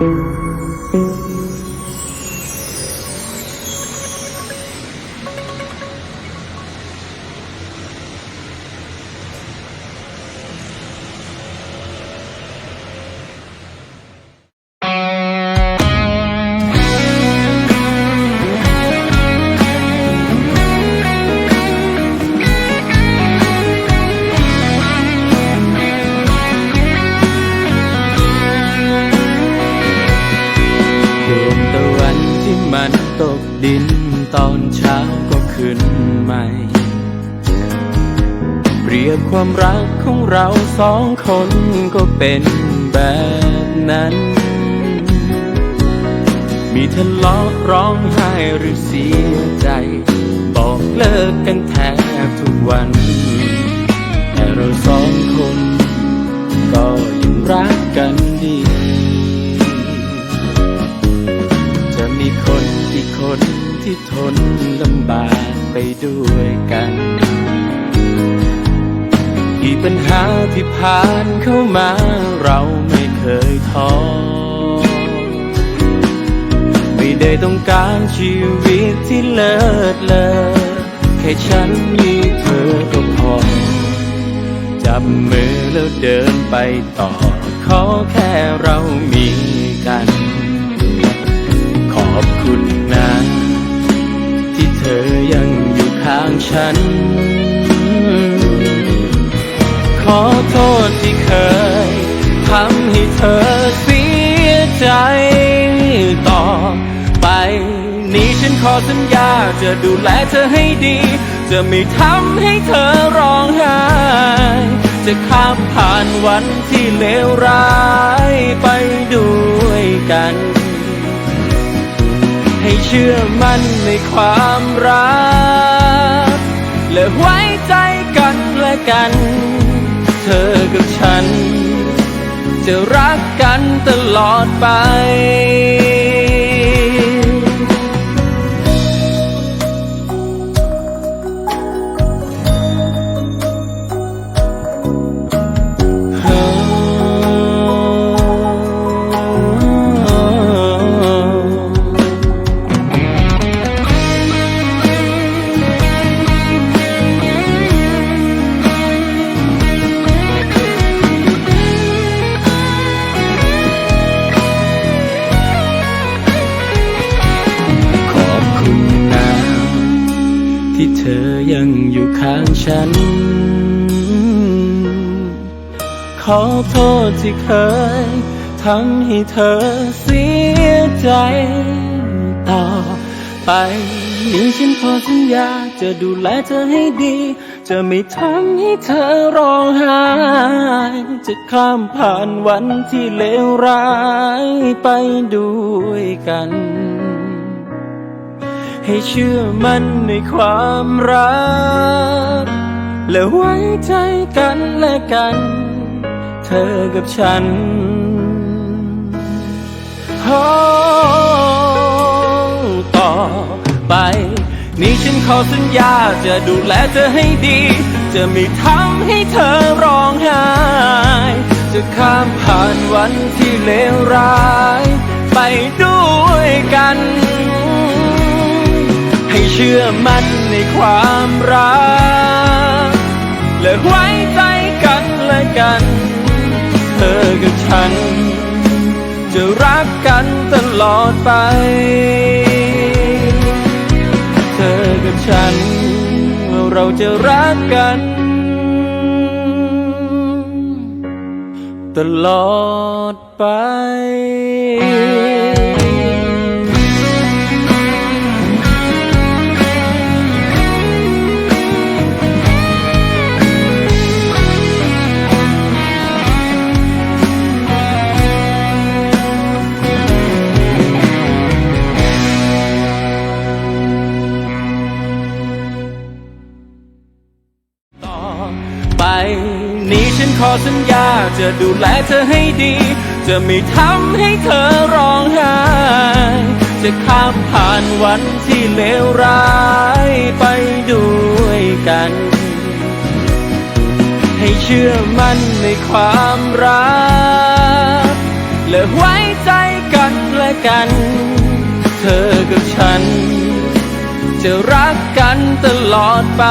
ด ดินตอนเช้าก็ขึ้นใหม่ เปรียบความรักของเราสองคนก็เป็นแบบนั้น มีทะเลาะร้องไห้หรือเสียใจ บอกเลิกกันแทบทุกวัน แต่เราสองคน ด้วยกัน กี่ปัญหาที่ผ่านเข้ามาเราไม่เคยท้อ ไม่ได้ต้องการชีวิตที่เลิศเลอแค่ฉันมีเธอก็พอ จับมือแล้วเดินไปต่อ ขอแค่เรามีกัน ขอบคุณนะ ที่เธอยังางฉัน ขอโทษที่เคยทำให้เธอเสียใจต่อไป นี้ฉันขอสัญญาจะดูแลเธอให้ดี จะไม่ทำให้เธอร้องไห้ จะข้ามผ่านวันที่เลวร้ายไปด้วยกันให้เชื่อมั่นในความรัก กับฉัน จะรักกันตลอดไป ข้างฉัน ขอโทษที่เคยทำให้เธอเสียใจ ต่อไปนี้ฉันขอสัญญาจะดูแลเธอให้ดี จะไม่ทำให้เธอร้องไห้ จะข้ามผ่านวันที่เลวร้ายไปด้วยกัน ให้เชื่อมั่นในความรัก และไว้ใจกันและกัน เธอกับฉันโอต่อไป นี้ฉันขอสัญญาจะดูแลเธอให้ดี จะไม่ทำให้เธอร้องไห้ จะข้ามผ่านวันที่เลวร้าย ชื่อมั่นในความรัก และไว้ใจกันและกัน เธอกับฉัน จะรักกันตลอดไป เธอกับฉัน เราจะรักกัน ตลอดไป ขอสัญญาจะดูแลเธอให้ดี จะไม่ทำให้เธอร้องไห้ จะข้ามผ่านวันที่เลวร้ายไปด้วยกัน ให้เชื่อมั่นในความรัก และไว้ใจกันกัน เธอกับฉัน จะรักกันตลอดไป